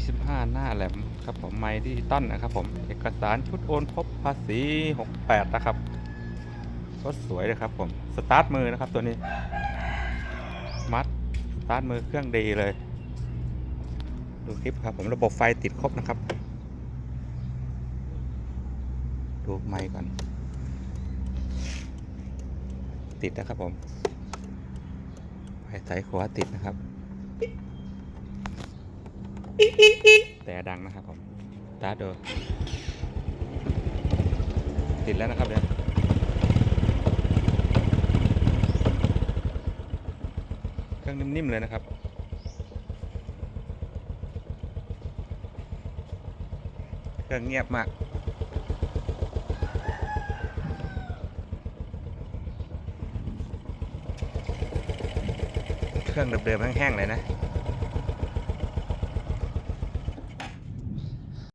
25 หน้าแหลมครับผมไมค์ดิจิตอลนะครับผมเอกสารชุดโอนครบภาษี 68 นะครับรถสวยเลยครับผมสตาร์ทมือนะครับตัวนี้ มัดสตาร์ทมือเครื่องดีเลย ดูคลิปครับผมระบบไฟติดครบนะครับ ดูไมค์ก่อน ติดนะครับผมไฟสายขวาติดนะครับ แต่ดังนะครับผมตาร์ทดูติดแล้วนะครับเนี่ยเครื่องนิ่มๆเลยนะครับเครื่องเงียบมากเครื่องเดิมๆแห้งๆเลยนะ